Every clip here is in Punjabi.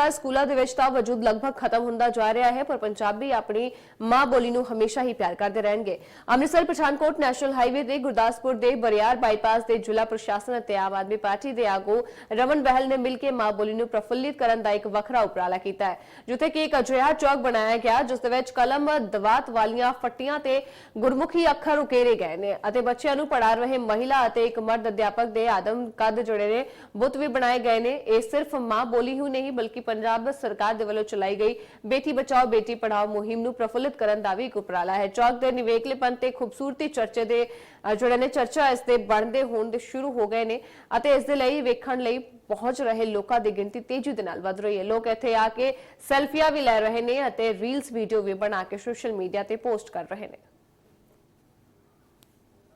ਦਾ ਸਕੂਲਾਂ ਦੇ ਵਿੱਚ ਤਾਂ ਵਜੂਦ ਲਗਭਗ ਖਤਮ ਹੁੰਦਾ ਜਾ ਰਿਹਾ ਹੈ, ਪਰ ਪੰਜਾਬੀ ਆਪਣੀ ਮਾਂ ਬੋਲੀ ਨੂੰ ਹਮੇਸ਼ਾ ਹੀ ਪਿਆਰ ਕਰਦੇ ਰਹਿਣਗੇ। ਅੰਮ੍ਰਿਤਸਰ ਪਠਾਨਕੋਟ ਨੈਸ਼ਨਲ ਹਾਈਵੇ ਤੇ ਗੁਰਦਾਸਪੁਰ ਦੇ ਬਰਿਆਰ ਬਾਈਪਾਸ ਦੇ ਜ਼ਿਲ੍ਹਾ ਪ੍ਰਸ਼ਾਸਨ ਅਤੇ ਆਮ ਆਦਮੀ ਪਾਰਟੀ ਦੇ ਆਗੂ ਰਮਨ ਬਹਿਲ ਨੇ ਮਿਲ ਕੇ ਮਾਂ ਬੋਲੀ ਨੂੰ ਪ੍ਰਫੁੱਲਿਤ ਕਰਨ ਦਾ ਇੱਕ ਵੱਖਰਾ ਉਪਰਾਲਾ ਕੀਤਾ ਹੈ, ਜਿੱਥੇ ਕਿ ਇੱਕ ਅਜਿਹਾ ਚੌਕ ਬਣਾਇਆ ਗਿਆ, ਜਿਸ ਦੇ ਵਿੱਚ ਕਲਮ ਦਵਾਤ ਵਾਲੀਆਂ ਫੱਟੀਆਂ ਤੇ ਗੁਰਮੁਖੀ ਅੱਖਰ ਉਕੇਰੇ ਗਏ ਨੇ ਅਤੇ ਬੱਚਿਆਂ ਨੂੰ ਪੜਾ ਰਹੇ ਮਹਿਲਾ ਅਤੇ ਇੱਕ ਮਰਦ ਅਧਿਆਪਕ ਦੇ ਆਦਮ ਕੱਦ ਜੁੜੇ ਨੇ, ਬੁੱਤ ਵੀ ਬਣਾਏ ਗਏ ਨੇ। ਇਹ ਸਿਰਫ ਮਾਂ ਬੋਲੀ ਹੀ ਨਹੀਂ, ਬਲਕਿ ਪੰਜਾਬ ਸਰਕਾਰ ਦੇ ਵੱਲੋਂ ਚਲਾਈ ਗਈ ਬੇਟੀ ਬਚਾਓ, ਬੇਟੀ ਪੜਾਓ ਮੁਹਿੰਮ ਨੂੰ ਪ੍ਰਫੁੱਲਿਤ ਕਰਨ ਦਾ ਵੀ ਇੱਕ ਉਪਰਾਲਾ ਹੈ। ਚੌਕ ਦੇ ਨਿਵੇਕਲੇਪਨ ਤੇ ਖੂਬਸੂਰਤੀ ਚਰਚੇ ਦੇ ਜਿਹੜੇ ਨੇ ਚਰਚਾ ਇਸ ਦੇ ਬਣਦੇ ਹੋਣ ਦੇ ਸ਼ੁਰੂ ਹੋ ਗਏ ਨੇ ਅਤੇ ਇਸ ਦੇ ਲਈ ਵੇਖਣ ਲਈ ਪਹੁੰਚ ਰਹੇ ਲੋਕਾਂ ਦੀ ਗਿਣਤੀ ਤੇਜ਼ੀ ਦੇ ਨਾਲ ਵਧ ਰਹੀ ਹੈ। ਲੋਕ ਇੱਥੇ ਆ ਕੇ ਸੈਲਫੀਆਂ ਵੀ ਲੈ ਰਹੇ ਨੇ ਅਤੇ ਰੀਲਸ ਵੀਡੀਓ ਵੀ ਬਣਾ ਕੇ ਸੋਸ਼ਲ ਮੀਡੀਆ ਤੇ ਪੋਸਟ ਕਰ ਰਹੇ ਨੇ।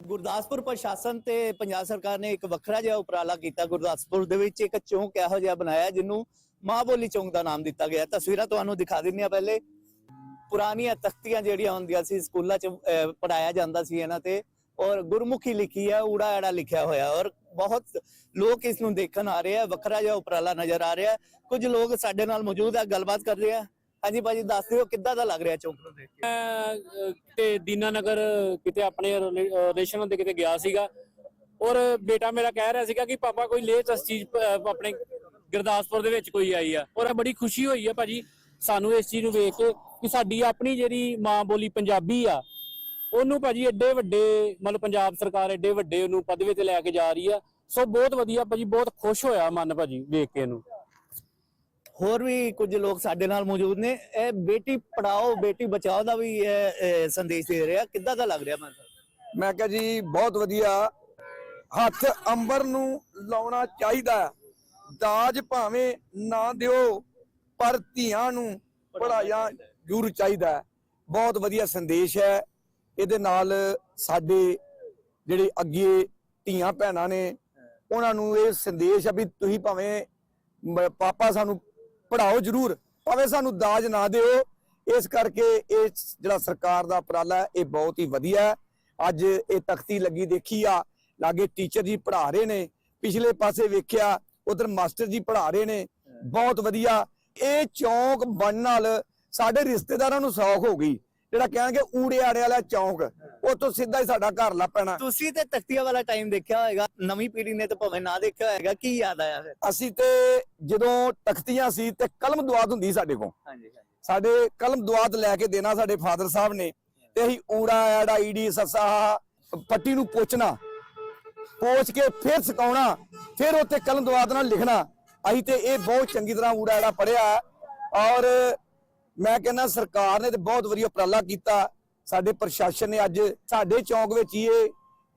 ਗੁਰਦਾਸਪੁਰ ਪ੍ਰਸ਼ਾਸਨ ਤੇ ਪੰਜਾਬ ਸਰਕਾਰ ਨੇ ਇੱਕ ਵੱਖਰਾ ਜਿਹਾ ਉਪਰਾਲਾ ਕੀਤਾ। ਗੁਰਦਾਸਪੁਰ ਦੇ ਵਿੱਚ ਇੱਕ ਚੌਂਕ ਇਹੋ ਜਿਹਾ ਬਣਾਇਆ, ਜਿਹਨੂੰ ਮਾਂ ਬੋਲੀ ਚੌਂਕ ਦਾ ਨਾਮ ਦਿੱਤਾ ਗਿਆ। ਤਸਵੀਰਾਂ ਤੁਹਾਨੂੰ ਦਿਖਾ ਦਿੰਨੀਆਂ ਪਹਿਲੇ। ਪੁਰਾਣੀਆਂ ਤਖਤੀਆਂ ਜਿਹੜੀਆਂ ਹੁੰਦੀਆਂ ਸੀ, ਸਕੂਲਾਂ 'ਚ ਪੜਾਇਆ ਜਾਂਦਾ ਸੀ ਇਹਨਾਂ ਤੇ। ਔਰ ਗੁਰਮੁਖੀ ਲਿਖੀ ਹੈ ਊੜਾ ਐੜਾ ਲਿਖਿਆ ਹੋਇਆ। ਔਰ ਬਹੁਤ ਲੋਕ ਇਸ ਨੂੰ ਦੇਖਣ ਆ ਰਹੇ ਆ। ਵੱਖਰਾ ਜਿਹਾ ਉਪਰਾਲਾ ਨਜ਼ਰ ਆ ਰਿਹਾ। ਕੁਝ ਲੋਕ ਸਾਡੇ ਨਾਲ ਮੌਜੂਦ ਹੈ ਗੱਲਬਾਤ ਕਰਦੇ ਆ। ਹਾਂਜੀ ਭਾਜੀ, ਦੱਸ ਦਿਓ ਕਿੱਦਾਂ ਦਾ ਲੱਗ ਰਿਹਾ ਚੌਂਕ ਨੂੰ ਦੇਖ ਕੇ? ਤੇ ਦੀਨਾਨਗਰ, ਕਿਤੇ ਆਪਣੇ ਰਿਲੇਸ਼ਨ ਦੇ ਕਿਤੇ ਗਿਆ ਸੀਗਾ। ਔਰ ਬੇਟਾ ਮੇਰਾ ਕਹਿ ਰਿਹਾ ਸੀਗਾ ਕਿ ਪਾਪਾ ਕੋਈ ਲੇਟੈਸਟ ਚੀਜ਼ ਆਪਣੇ ਗੁਰਦਾਸਪੁਰ ਦੇ ਵਿੱਚ ਕੋਈ ਆਈ ਆ। ਔਰ ਬੜੀ ਖੁਸ਼ੀ ਹੋਈ ਆ ਭਾਜੀ। ਸਾਨੂੰ ਇਸ ਚੀਜ਼ ਨੂੰ ਵੇਖ ਕੇ ਕਿ ਸਾਡੀ ਆਪਣੀ ਜਿਹੜੀ ਮਾਂ ਬੋਲੀ ਪੰਜਾਬੀ ਆ ਉਹਨੂੰ ਭਾਜੀ ਐਡੇ ਵੱਡੇ ਮਤਲਬ ਪੰਜਾਬ ਸਰਕਾਰ ਐਡੇ ਵੱਡੇ ਉਹਨੂੰ ਪਦਵੇ ਤੇ ਲੈ ਕੇ ਜਾ ਰਹੀ ਆ। ਸੋ ਬਹੁਤ ਵਧੀਆ ਭਾਜੀ ਬਹੁਤ ਖੁਸ਼ ਹੋਇਆ ਮਨ ਭਾਜੀ ਵੇਖ ਕੇ ਇਹਨੂੰ। ਹੋਰ ਵੀ ਕੁਝ ਲੋਕ ਸਾਡੇ ਨਾਲ ਮੌਜੂਦ ਨੇ। ਇਹ ਬੇਟੀ ਪੜਾਓ ਬੇਟੀ ਬਚਾਓ ਦਾ ਵੀ ਇਹ, ਸੰਦੇਸ਼ ਦੇ ਰਿਹਾ। ਕਿੱਦਾਂ ਦਾ ਲੱਗ ਰਿਹਾ ਮਨ ਮੈਂ ਕਿਹਾ ਜੀ ਬਹੁਤ ਵਧੀਆ। ਹੱਥ ਅੰਬਰ ਨੂੰ ਲਾਉਣਾ ਚਾਹੀਦਾ। ਹੈ। ਦਾਜ ਭਾਵੇਂ ਨਾ ਦਿਓ, ਪਰ ਧੀਆਂ ਨੂੰ ਪੜਾਇਆ ਜ਼ਰੂਰ ਚਾਹੀਦਾ ਬਹੁਤ ਵਧੀਆ ਸੰਦੇਸ਼ ਹੈ। ਇਹਦੇ ਨਾਲ ਸਾਡੇ ਜਿਹੜੇ ਅੱਗੇ ਧੀਆਂ ਭੈਣਾਂ ਨੇ, ਉਹਨਾਂ ਨੂੰ ਇਹ ਸੰਦੇਸ਼ ਹੈ ਵੀ ਤੁਸੀਂ ਭਾਵੇਂ ਪਾਪਾ ਸਾਨੂੰ ਪੜਾਓ ਜ਼ਰੂਰ, ਭਾਵੇਂ ਸਾਨੂੰ ਦਾਜ ਨਾ ਦਿਓ। ਇਸ ਕਰਕੇ ਇਹ ਜਿਹੜਾ ਸਰਕਾਰ ਦਾ ਉਪਰਾਲਾ ਹੈ, ਇਹ ਬਹੁਤ ਹੀ ਵਧੀਆ ਹੈ। ਅੱਜ ਇਹ ਤਖਤੀ ਲੱਗੀ ਦੇਖੀ ਆ, ਲਾਗੇ ਟੀਚਰ ਜੀ ਪੜ੍ਹਾ ਰਹੇ ਨੇ। ਪਿਛਲੇ ਪਾਸੇ ਵੇਖਿਆ ਉਧਰ ਮਾਸਟਰ ਜੀ ਪੜ੍ਹਾ ਰਹੇ ਨੇ ਬਹੁਤ ਵਧੀਆ। ਇਹ ਚੌਂਕ ਬਣਨ ਨਾਲ ਸਾਡੇ ਰਿਸ਼ਤੇਦਾਰਾਂ ਨੂੰ ਸੌਖ ਹੋ ਗਈ। ਜਿਹੜਾ ਕਹਿਣਗੇ ਊੜੇ ਆੜੇ ਵਾਲਾ ਚੌਂਕ ਉੱਥੋਂ ਸਿੱਧਾ ਹੀ ਸਾਡਾ ਘਰ ਲੱਪਣਾ ਤੁਸੀਂ ਤੇ ਤਖਤੀਆ ਵਾਲਾ ਟਾਈਮ ਦੇਖਿਆ ਹੋਵੇਗਾ ਨਵੀਂ ਪੀੜ੍ਹੀ ਨੇ ਤਾਂ ਭਾਵੇਂ ਨਾ ਦੇਖਿਆ ਹੋਵੇਗਾ ਕੀ ਯਾਦ ਆਇਆ ਫਿਰ? ਅਸੀਂ ਤੇ ਜਦੋਂ ਤਖਤੀਆਂ ਸੀ ਤੇ ਕਲਮ ਦੁਆਤ ਹੁੰਦੀ ਸੀ ਸਾਡੇ ਕੋਲ। ਹਾਂਜੀ ਹਾਂਜੀ। ਸਾਡੇ ਕਲਮ ਦੁਆਤ ਲੈ ਕੇ ਦੇਣਾ ਸਾਡੇ ਫਾਦਰ ਸਾਹਿਬ ਨੇ ਤੇ ਅਸੀਂ ਊੜਾ ਐੜਾ ਈੜੀ ਸੱਸਾ ਪੱਟੀ ਨੂੰ ਪੋਚਣਾ। ਪੋਚ ਕੇ ਫਿਰ ਸੁਕਾਉਣਾ ਫਿਰ ਉੱਤੇ ਕਲਮ ਦੁਆਤ ਨਾਲ ਲਿਖਣਾ। ਅਸੀਂ ਤੇ ਇਹ ਬਹੁਤ ਚੰਗੀ ਤਰ੍ਹਾਂ ਊੜਾ ਐੜਾ ਪੜਿਆ ਔਰ ਮੈਂ ਕਹਿੰਦਾ ਸਰਕਾਰ ਨੇ ਤੇ ਬਹੁਤ ਵਧੀਆ ਉਪਰਾਲਾ ਕੀਤਾ। ਸਾਡੇ ਪ੍ਰਸ਼ਾਸਨ ਨੇ ਅੱਜ ਸਾਡੇ ਚੌਂਕ ਵਿੱਚ ਹੀ ਇਹ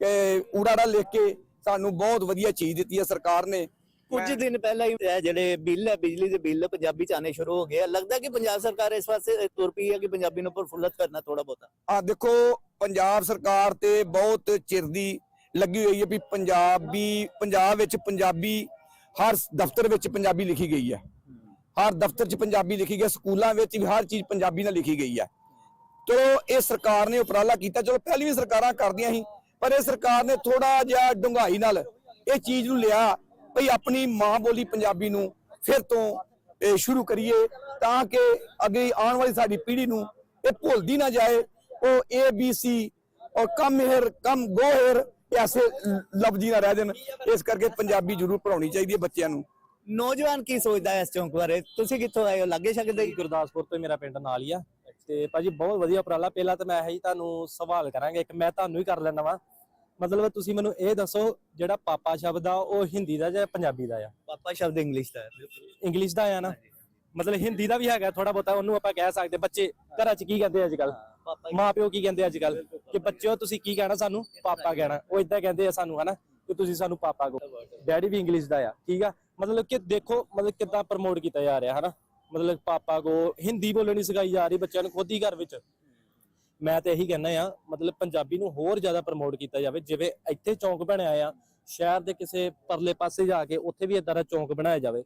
ਕਿ ਊੜਾ ਐੜਾ ਲਿਖ ਕੇ ਸਾਨੂੰ ਬਹੁਤ ਵਧੀਆ ਚੀਜ਼ ਦਿੱਤੀ ਹੈ ਸਰਕਾਰ ਨੇ। ਕੁਝ ਦਿਨ ਪਹਿਲਾਂ ਹੀ ਜਿਹੜੇ ਬਿੱਲ ਹੈ ਬਿਜਲੀ ਦੇ ਬਿੱਲ ਪੰਜਾਬੀ ਚ ਆਨੇ ਸ਼ੁਰੂ ਹੋ ਗਏ। ਲੱਗਦਾ ਕਿ ਪੰਜਾਬ ਸਰਕਾਰ ਇਸ ਵਾਸਤੇ ਤੁਰ ਪਈ ਹੈ ਕਿ ਪੰਜਾਬੀ ਨੂੰ ਪ੍ਰਫੁੱਲਤ ਕਰਨਾ ਥੋੜਾ ਬਹੁਤਾ। ਆ ਦੇਖੋ ਪੰਜਾਬ ਸਰਕਾਰ ਤੇ ਬਹੁਤ ਚਿਰ ਦੀ ਲੱਗੀ ਹੋਈ ਹੈ ਵੀ ਪੰਜਾਬੀ, ਪੰਜਾਬ ਵਿੱਚ ਪੰਜਾਬੀ, ਹਰ ਦਫ਼ਤਰ ਵਿੱਚ ਪੰਜਾਬੀ ਲਿਖੀ ਗਈ ਹੈ। ਹਰ ਦਫ਼ਤਰ 'ਚ ਪੰਜਾਬੀ ਲਿਖੀ ਗਈ ਹੈ, ਸਕੂਲਾਂ ਵਿੱਚ ਵੀ ਹਰ ਚੀਜ਼ ਪੰਜਾਬੀ ਨਾਲ ਲਿਖੀ ਗਈ ਹੈ। ਚਲੋ, ਇਹ ਸਰਕਾਰ ਨੇ ਉਪਰਾਲਾ ਕੀਤਾ। ਚਲੋ, ਪਹਿਲੀ ਵੀ ਸਰਕਾਰਾਂ ਕਰਦੀਆਂ ਸੀ, ਪਰ ਇਹ ਸਰਕਾਰ ਨੇ ਥੋੜਾ ਜਿਹਾ ਡੁੰਗਾਈ ਨਾਲ ਇਹ ਚੀਜ਼ ਨੂੰ ਲਿਆ ਭਈ ਆਪਣੀ ਮਾਂ ਬੋਲੀ ਪੰਜਾਬੀ ਨੂੰ ਫਿਰ ਤੋਂ ਸ਼ੁਰੂ ਕਰੀਏ ਤਾਂ ਕਿ ਅੱਗੇ ਆਉਣ ਵਾਲੀ ਸਾਡੀ ਪੀੜ੍ਹੀ ਨੂੰ ਇਹ ਭੁੱਲਦੀ ਨਾ ਜਾਏ। ਉਹ ਏ ਬੀ ਸੀ ਔਰ ਕਮ ਹੇਰ, ਕਮ ਗੋ ਹੇਰ ਐਸੇ ਲਫ਼ਜ਼ੀ ਨਾ ਰਹਿ ਜਾਣ ਇਸ ਕਰਕੇ ਪੰਜਾਬੀ ਜ਼ਰੂਰ ਪੜਾਉਣੀ ਚਾਹੀਦੀ ਹੈ ਬੱਚਿਆਂ ਨੂੰ। ਨੌਜਵਾਨ ਕੀ ਸੋਚਦਾ ਹੈ ਇਸ ਚੌਂਕ ਬਾਰੇ? ਤੁਸੀਂ ਕਿੱਥੋਂ ਆਏ ਹੋ? ਲੱਗੇ ਸਕਦੇ ਗੁਰਦਾਸਪੁਰ ਤੋਂ ਮੇਰਾ ਪਿੰਡ ਨਾਲ ਹੀ ਆ। ਤੇ ਭਾਜੀ ਬਹੁਤ ਵਧੀਆ ਉਪਰਾਲਾ। ਪਹਿਲਾਂ ਤਾਂ ਮੈਂ ਇਹ ਹੀ ਤੁਹਾਨੂੰ ਸਵਾਲ ਕਰਾਂਗਾ। ਇੱਕ ਮੈਂ ਤੁਹਾਨੂੰ ਹੀ ਕਰ ਲੈਣਾ ਵਾ। ਮਤਲਬ ਤੁਸੀਂ ਮੈਨੂੰ ਇਹ ਦੱਸੋ ਜਿਹੜਾ ਪਾਪਾ ਸ਼ਬਦ ਆ ਉਹ ਹਿੰਦੀ ਦਾ ਜਾਂ ਪੰਜਾਬੀ ਦਾ ਆ? ਪਾਪਾ ਸ਼ਬਦ ਇੰਗਲਿਸ਼ ਦਾ ਹੈ ਇੰਗਲਿਸ਼ ਦਾ ਆ ਨਾ? ਮਤਲਬ ਹਿੰਦੀ ਦਾ ਵੀ ਹੈਗਾ ਥੋੜਾ ਬਹੁਤਾ ਉਹਨੂੰ ਆਪਾਂ ਕਹਿ ਸਕਦੇ ਬੱਚੇ ਘਰਾਂ 'ਚ ਕੀ ਕਹਿੰਦੇ ਅੱਜ ਕੱਲ ਪਾਪਾ ਮਾਂ ਪਿਓ ਕੀ ਕਹਿੰਦੇ ਅੱਜ ਕੱਲ ਕਿ ਬੱਚਿਓ, ਤੁਸੀਂ ਕੀ ਕਹਿਣਾ ਸਾਨੂੰ? ਪਾਪਾ ਕਹਿਣਾ। ਉਹ ਇਦਾਂ ਕਹਿੰਦੇ ਆ ਸਾਨੂੰ, ਹਨਾ? ਕਿ ਤੁਸੀਂ ਸਾਨੂੰ ਪਾਪਾ ਕਹੋ। ਡੈਡੀ ਵੀ ਇੰਗਲਿਸ਼ ਦਾ ਆ, ਠੀਕ ਆ? ਮਤਲਬ ਕਿ ਦੇਖੋ, ਮਤਲਬ ਕਿੱਦਾਂ ਪ੍ਰਮੋਟ ਕੀਤਾ ਜਾ ਰਿਹਾ, ਹਨਾ? ਮਤਲਬ ਪਾਪਾ ਕੋ ਹਿੰਦੀ ਬੋਲਣੀ ਸਿਖਾਈ ਜਾ ਰਹੀ ਬੱਚਿਆਂ ਨੂੰ ਖੁਦ ਹੀ ਘਰ ਵਿੱਚ। ਮੈਂ ਤੇ ਇਹੀ ਕਹਿੰਦਾ ਆ, ਮਤਲਬ ਪੰਜਾਬੀ ਨੂੰ ਹੋਰ ਜ਼ਿਆਦਾ ਪ੍ਰਮੋਟ ਕੀਤਾ ਜਾਵੇ। ਜਿਵੇਂ ਇੱਥੇ ਚੌਂਕ ਬਣਿਆ ਆ, ਸ਼ਹਿਰ ਦੇ ਕਿਸੇ ਪਰਲੇ ਪਾਸੇ ਜਾ ਕੇ ਉੱਥੇ ਵੀ ਇਦਾਂ ਦਾ ਚੌਂਕ ਬਣਾਇਆ ਜਾਵੇ।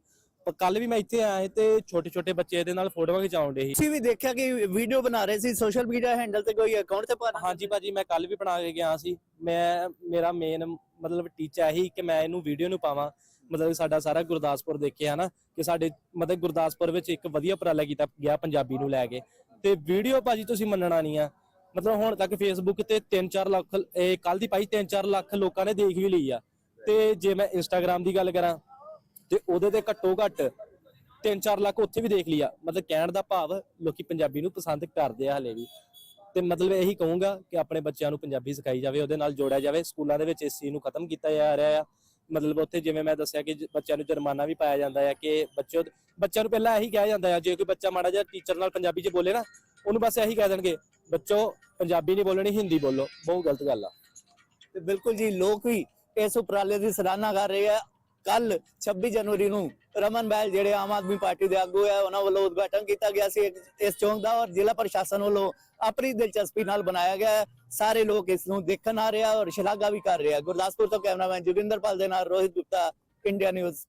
ਕੱਲ ਵੀ ਮੈਂ ਇੱਥੇ ਆਇਆ ਤੇ ਛੋਟੇ ਛੋਟੇ ਬੱਚੇ ਇਹਦੇ ਨਾਲ ਫੋਟੋਆਂ ਖਿਚਾਉਣ ਦੇ ਸੀ। ਤੁਸੀਂ ਵੀ ਦੇਖਿਆ ਕਿ ਵੀਡੀਓ ਬਣਾ ਰਹੇ ਸੀ ਸੋਸ਼ਲ ਮੀਡੀਆ ਹੈਂਡਲ ਤੇ ਕੋਈ ਅਕਾਊਂਟ ਤੇ ਪਾਣਾ? ਹਾਂਜੀ ਭਾਜੀ ਮੈਂ ਕੱਲ ਵੀ ਬਣਾ ਕੇ ਗਿਆ ਸੀ। ਮੈਂ ਮੇਰਾ ਮੇਨ ਮਤਲਬ ਟੀਚਾ ਇਹੀ ਕਿ ਮੈਂ ਇਹਨੂੰ ਵੀਡੀਓ ਨੂੰ ਪਾਵਾਂ। ਮਤਲਬ ਸਾਡਾ ਸਾਰਾ ਗੁਰਦਾਸਪੁਰ ਦੇਖੇ ਹਨਾ? ਕਿ ਸਾਡੇ ਮਤਲਬ ਗੁਰਦਾਸਪੁਰ ਵਿੱਚ ਇੱਕ ਵਧੀਆ ਉਪਰਾਲਾ ਕੀਤਾ ਗਿਆ ਪੰਜਾਬੀ ਨੂੰ ਲੈ ਕੇ। ਤੇ ਵੀਡੀਓ ਭਾਜੀ ਤੁਸੀਂ ਮੰਨਣਾ ਨਹੀਂ ਆ। ਮਤਲਬ ਹੁਣ ਤੱਕ ਫੇਸਬੁੱਕ ਤੇ 3-4 ਲੱਖ ਇਹ ਕੱਲ ਦੀ ਪਾਈ 3-4 ਲੱਖ ਲੋਕਾਂ ਨੇ ਦੇਖ ਵੀ ਲਈ ਆ। ਤੇ ਜੇ ਮੈਂ ਇੰਸਟਾਗ੍ਰam ਦੀ ਗੱਲ ਕਰਾਂ ਤੇ ਉਹਦੇ ਤੇ ਘੱਟੋ ਘੱਟ 3-4 ਲੱਖ ਉੱਥੇ ਵੀ ਦੇਖ ਲਿਆ। ਮਤਲਬ ਕਹਿਣ ਦਾ ਭਾਵ ਲੋਕੀ ਪੰਜਾਬੀ ਨੂੰ ਪਸੰਦ ਕਰਦੇ ਆ ਹਲੇ ਵੀ। ਤੇ ਮਤਲਬ ਇਹੀ ਕਹੂੰਗਾ ਕਿ ਆਪਣੇ ਬੱਚਿਆਂ ਨੂੰ ਪੰਜਾਬੀ ਸਿਖਾਈ ਜਾਵੇ, ਉਹਦੇ ਨਾਲ ਜੋੜਿਆ ਜਾਵੇ। ਸਕੂਲਾਂ ਦੇ ਵਿੱਚ ਇਸ ਚੀਜ਼ ਨੂੰ ਖਤਮ ਕੀਤਾ ਜਾ ਰਿਹਾ ਆ। ਮਤਲਬ ਉੱਥੇ ਜਿਵੇਂ ਮੈਂ ਦੱਸਿਆ ਕਿ ਬੱਚਿਆਂ ਨੂੰ ਜੁਰਮਾਨਾ ਵੀ ਪਾਇਆ ਜਾਂਦਾ ਹੈ ਕਿ ਬੱਚਿਓ ਬੱਚਿਆਂ ਨੂੰ ਪਹਿਲਾਂ ਇਹੀ ਕਿਹਾ ਜਾਂਦਾ ਹੈ ਜੇ ਕੋਈ ਬੱਚਾ ਮਾੜਾ ਜਿਹਾ ਟੀਚਰ ਨਾਲ ਪੰਜਾਬੀ 'ਚ ਬੋਲੇ ਨਾ, ਉਹਨੂੰ ਬਸ ਇਹੀ ਕਹਿ ਦੇਣਗੇ, ਬੱਚੋ, ਪੰਜਾਬੀ ਨਹੀਂ ਬੋਲਣੀ, ਹਿੰਦੀ ਬੋਲੋ। ਬਹੁਤ ਗਲਤ ਗੱਲ ਆ। ਤੇ ਬਿਲਕੁਲ ਜੀ, ਲੋਕ ਵੀ ਇਸ ਉਪਰਾਲੇ ਦੀ ਸਰਾਹਨਾ ਕਰ ਰਹੇ ਆ। ਕੱਲ 26 ਜਨਵਰੀ ਨੂੰ ਰਮਨ ਬੈਲ ਜਿਹੜੇ ਆਮ ਆਦਮੀ ਪਾਰਟੀ ਦੇ ਆਗੂ ਹੈ, ਉਹਨਾਂ ਵੱਲੋਂ ਉਦਘਾਟਨ ਕੀਤਾ ਗਿਆ ਸੀ ਇਸ- ਇਸ ਚੌਂਕ ਦਾ ਔਰ ਜ਼ਿਲ੍ਹਾ ਪ੍ਰਸ਼ਾਸਨ ਵੱਲੋਂ ਆਪਣੀ ਦਿਲਚਸਪੀ ਨਾਲ ਬਣਾਇਆ ਗਿਆ ਹੈ। ਸਾਰੇ ਲੋਕ ਇਸ ਨੂੰ ਦੇਖਣ ਆ ਰਹੇ ਆ ਔਰ ਸ਼ਲਾਘਾ ਵੀ ਕਰ ਰਹੇ ਆ ਗੁਰਦਾਸਪੁਰ ਤੋਂ ਕੈਮਰਾਮੈਨ ਜੋਗਿੰਦਰਪਾਲ ਦੇ ਨਾਲ ਰੋਹਿਤ ਗੁਪਤਾ, ਇੰਡੀਆ ਨਿਊਜ਼